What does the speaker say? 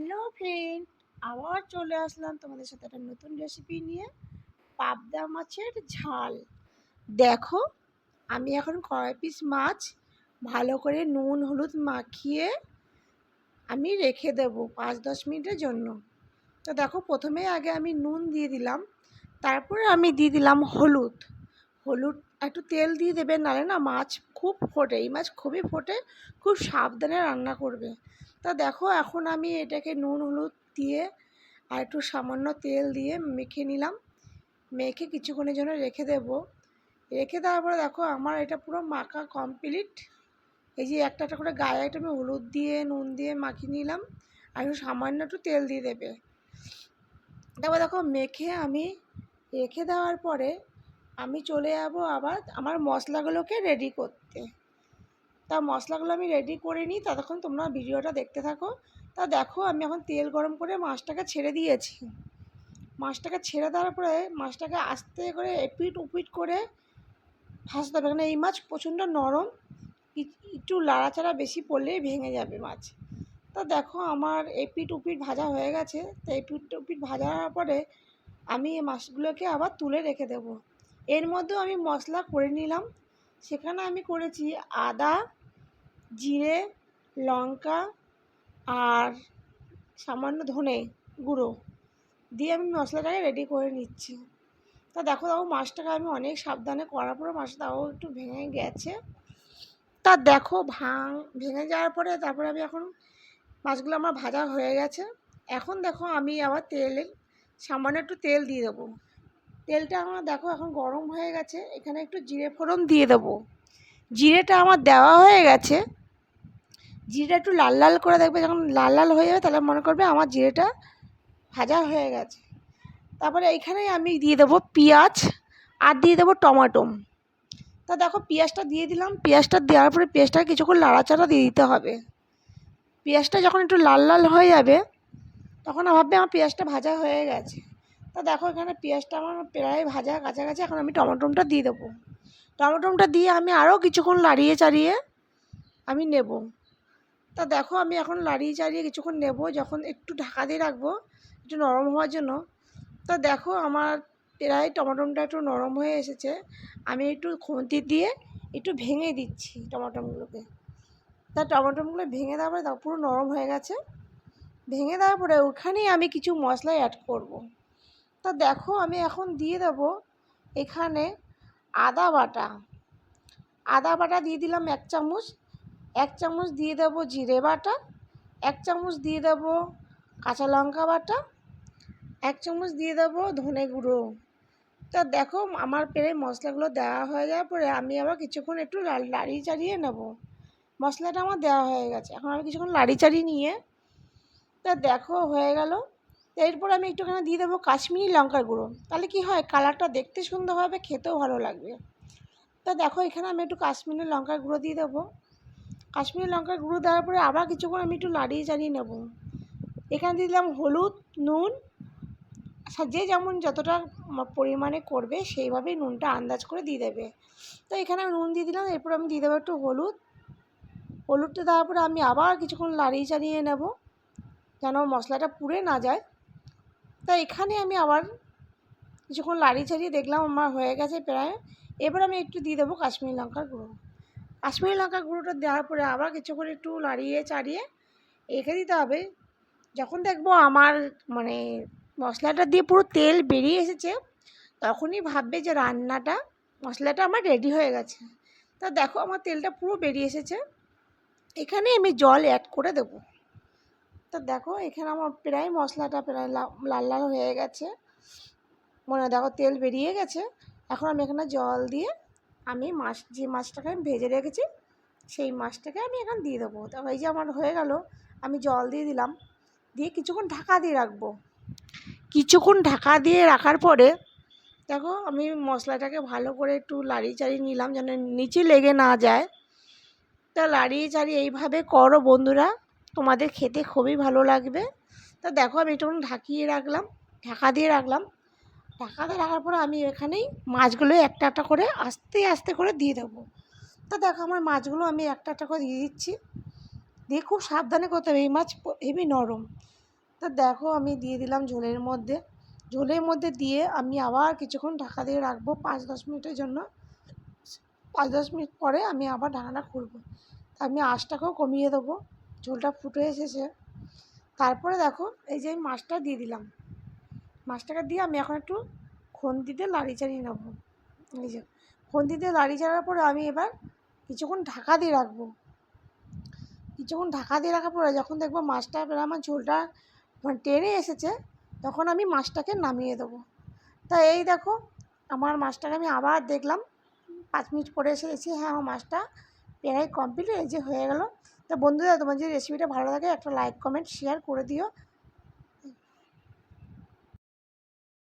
Hello friend, আবার চলে আসলাম তোমাদের সাথে একটা নতুন রেসিপি নিয়ে। পাবদা মাছের ঝাল। দেখো, আমি এখন কয় পিস মাছ ভালো করে নুন, হলুদ মাখিয়ে আমি রেখে দেব পাঁচ দশ মিনিটের জন্য। তো দেখো, প্রথমে আগে আমি নুন দিয়ে দিলাম, তারপরে আমি দিয়ে দিলাম হলুদ। হলুদ, একটু তেল দিয়ে দেবে, নাহলে না মাছ খুব ফোটে। এই মাছ খুবই ফোটে, খুব সাবধানে রান্না করবে। তা দেখো এখন আমি এটাকে নুন, হলুদ দিয়ে আর একটু সামান্য তেল দিয়ে মেখে নিলাম। মেখে কিছুক্ষণের জন্য রেখে দেব। রেখে দেওয়ার পরে দেখো আমার এটা পুরো মাখা কমপ্লিট এই যে একটা একটা করে গায়ে একটা আমি হলুদ দিয়ে, নুন দিয়ে মাখিয়ে নিলাম আর একটু সামান্য একটু তেল দিয়ে দেবে। তারপর দেখো মেখে আমি রেখে দেওয়ার পরে আমি চলে যাব আবার আমার মশলাগুলোকে রেডি করতে। তা মশলাগুলো আমি রেডি করে নিই, ততক্ষণ তোমরা ভিডিওটা দেখতে থাকো। তা দেখো, আমি এখন তেল গরম করে মাছটাকে ছেড়ে দিয়েছি। মাছটাকে ছেড়ে দেওয়ার পরে মাছটাকে আস্তে করে এপিট উপিট করে ভাজতে হবে। কারণ এই মাছ প্রচণ্ড নরম একটু লাড়াচাড়া বেশি পড়লেই ভেঙে যাবে মাছ। তা দেখো, আমার এপিট উপিট ভাজা হয়ে গেছে। তো এপিট উপিট ভাজার পরে আমি এই মাছগুলোকে আবার তুলে রেখে দেব। এর মধ্যেও আমি মশলা করে নিলাম। সেখানে আমি করেছি আদা জিরে, লঙ্কা আর সামান্য ধনে গুঁড়ো দিয়ে আমি মশলাটাকে রেডি করে নিচ্ছি। তা দেখো দেখো মাছটাকে আমি অনেক সাবধানে করার পরে মাছটা তাও একটু ভেঙে গেছে। তা দেখো ভাঙ, ভেঙে যাওয়ার পরে তারপরে আমি এখন মাছগুলো আমার ভাজা হয়ে গেছে। এখন দেখো আমি আবার তেলে সামান্য একটু তেল দিয়ে দেবো। তেলটা আমার দেখো এখন গরম হয়ে গেছে, এখানে একটু জিরে ফোড়ন দিয়ে দেবো। জিরেটা আমার দেওয়া হয়ে গেছে। জিরেটা একটু লাল লাল করে দেখবে, যখন লাল লাল হয়ে যাবে তাহলে মনে করবে আমার জিরেটা ভাজা হয়ে গেছে। তারপরে এইখানে আমি দিয়ে দেবো পেঁয়াজ আর দিয়ে দেবো টমাটোম তা দেখো পেঁয়াজটা দিয়ে দিলাম, পেঁয়াজটা দেওয়ার পরে পেঁয়াজটা কিছুক্ষণ লাড়াচাড়া দিয়ে দিতে হবে। পেঁয়াজটা যখন একটু লাল লাল হয়ে যাবে, তখন ভাববে আমার পেঁয়াজটা ভাজা হয়ে গেছে। তা দেখো এখানে পেঁয়াজটা আমার প্রায় ভাজা কাছাকাছি, এখন আমি টমাটোমটা দিয়ে দেবো। টমাটোমটা দিয়ে আমি আরও কিছুক্ষণ লাড়িয়ে চাড়িয়ে আমি নেব। তা দেখো আমি এখন লাড়িয়ে চাড়িয়ে কিছুক্ষণ নেব, যখন একটু ঢাকা দিয়ে রাখব, একটু নরম হওয়ার জন্য। তা দেখো আমার প্রায় টমাটোমটা একটু নরম হয়ে এসেছে। আমি একটু খুন্তি দিয়ে একটু ভেঙে দিচ্ছি টমাটোমগুলোকে তা টমাটোমগুলো ভেঙে দেওয়ার পরে পুরো নরম হয়ে গেছে। ভেঙে দেওয়ার পরে ওখানেই আমি কিছু মশলা অ্যাড করব। তা দেখো আমি এখন দিয়ে দেব এখানে আদা বাটা। আদা বাটা দিয়ে দিলাম এক চামচ। এক চামচ দিয়ে দেব জিরে বাটা। এক চামচ দিয়ে দেব কাঁচা লঙ্কা বাটা। এক চামচ দিয়ে দেব ধনে গুঁড়ো। তা দেখো, আমার প্রায় মশলাগুলো দেওয়া হয়ে যাওয়ার পরে আমি আবার কিছুক্ষণ একটু লাড়িয়ে চাড়িয়ে নেব। মশলাটা আমার দেওয়া হয়ে গেছে। এখন আমি কিছুক্ষণ লাড়ি চাড়িয়ে নিয়ে, তা দেখো হয়ে গেল। এরপর আমি একটুখানি দিয়ে দেবো কাশ্মীরি লঙ্কার গুঁড়ো। তাহলে কি হয়? কালারটা দেখতে সুন্দর হবে, খেতেও ভালো লাগবে। তা দেখো, এখানে আমি একটু কাশ্মীরি লঙ্কার গুঁড়ো দিয়ে দেবো। কাশ্মীরি লঙ্কার গুঁড়ো দেওয়ার পরে আবার কিছুক্ষণ আমি একটু লাড়িয়ে চাড়িয়ে নেব। এখানে দিয়ে দিলাম হলুদ, নুন যে যেমন যতটা পরিমাণে করবে সেইভাবেই নুনটা আন্দাজ করে দিয়ে দেবে। তো এখানে আমি নুন দিয়ে দিলাম, এরপর আমি দিয়ে দেবো একটু হলুদ। হলুদটা দেওয়ার পরে আমি আবার কিছুক্ষণ লাড়িয়ে চাড়িয়ে নেব, যেন মশলাটা পুড়ে না যায়। তা এখানে আমি আবার কিছুক্ষণ লাড়িয়ে চাড়িয়ে দেখলাম আমার হয়ে গেছে প্রায়, এবার আমি একটু দিয়ে দেবো কাশ্মীরি লঙ্কার গুঁড়ো। কাশ্মীরি লঙ্কার গুঁড়োটা দেওয়ার পরে আবার কিছুক্ষণ একটু লাড়িয়ে চাড়িয়ে রেখে দিতে হবে। যখন দেখব আমার মানে মশলাটা দিয়ে পুরো তেল বেরিয়ে এসেছে, তখনই ভাববে যে রান্নাটা, মশলাটা আমার রেডি হয়ে গেছে। তা দেখো আমার তেলটা পুরো বেরিয়ে এসেছে। এখানে আমি জল অ্যাড করে দেবো। তা দেখো, এখানে আমার প্রায় মশলাটা প্রায় লাল লাল হয়ে গেছে। মনে দেখো তেল বেরিয়ে গেছে। এখন আমি এখানে জল দিয়ে আমি মাছ, যে মাছটাকে আমি ভেজে রেখেছি, সেই মাছটাকে আমি এখন দিয়ে দেবো। তো এই যে আমার হয়ে গেল, আমি জল দিয়ে দিলাম। দিয়ে কিছুক্ষণ ঢাকা দিয়ে রাখব। কিছুক্ষণ ঢাকা দিয়ে রাখার পরে, দেখো আমি মশলাটাকে ভালো করে একটু লাড়িয়ে চাড়িয়ে নিলাম, যেন নিচে লেগে না যায়। তা লাড়িয়ে চাড়িয়ে এইভাবে করো বন্ধুরা। তোমাদের খেতে খুবই ভালো লাগবে। তা দেখো আমি একটু ঢাকিয়ে রাখলাম, ঢাকা দিয়ে রাখলাম। ঢাকা দিয়ে রাখার পরে আমি এখানেই মাছগুলো একটা একটা করে আস্তে আস্তে করে দিয়ে দেবো। তা দেখো আমার মাছগুলো আমি একটা একটা করে দিয়ে দিচ্ছি। দিয়ে খুব সাবধানে করতে হবে, এই মাছ হেবি নরম। তা দেখো আমি দিয়ে দিলাম ঝোলের মধ্যে। ঝোলের মধ্যে দিয়ে আমি আবার কিছুক্ষণ ঢাকা দিয়ে রাখব পাঁচ দশ মিনিটের জন্য। পাঁচ দশ মিনিট পরে আমি আবার ঢাকাটা খুলবো। তা আমি আঁচটাকেও কমিয়ে দেবো। ঝোলটা ফুটে এসেছে। তারপরে দেখো, এই যে মাছটা দিয়ে দিলাম। মাছটাকে দিয়ে আমি এখন একটু খুন্তিতে লাড়ি চাড়িয়ে নেব। এই যে, খুন্তিতে লাড়ি চাড়ার পরে আমি এবার কিছুক্ষণ ঢাকা দিয়ে রাখব। কিছুক্ষণ ঢাকা দিয়ে রাখার পরে যখন দেখব মাছটা, এবার আমার ঝোলটা মানে টেনে এসেছে, তখন আমি মাছটাকে নামিয়ে দেবো। তা এই দেখো, আমার মাছটাকে আমি আবার দেখলাম, পাঁচ মিনিট পরে এসে দেখছি হ্যাঁ আমার মাছটা প্রায় কমপ্লিট এই যে হয়ে গেলো। তা বন্ধুরা তোমার যদি রেসিপিটা ভালো লাগে একটা লাইক কমেন্ট শেয়ার করে দিও।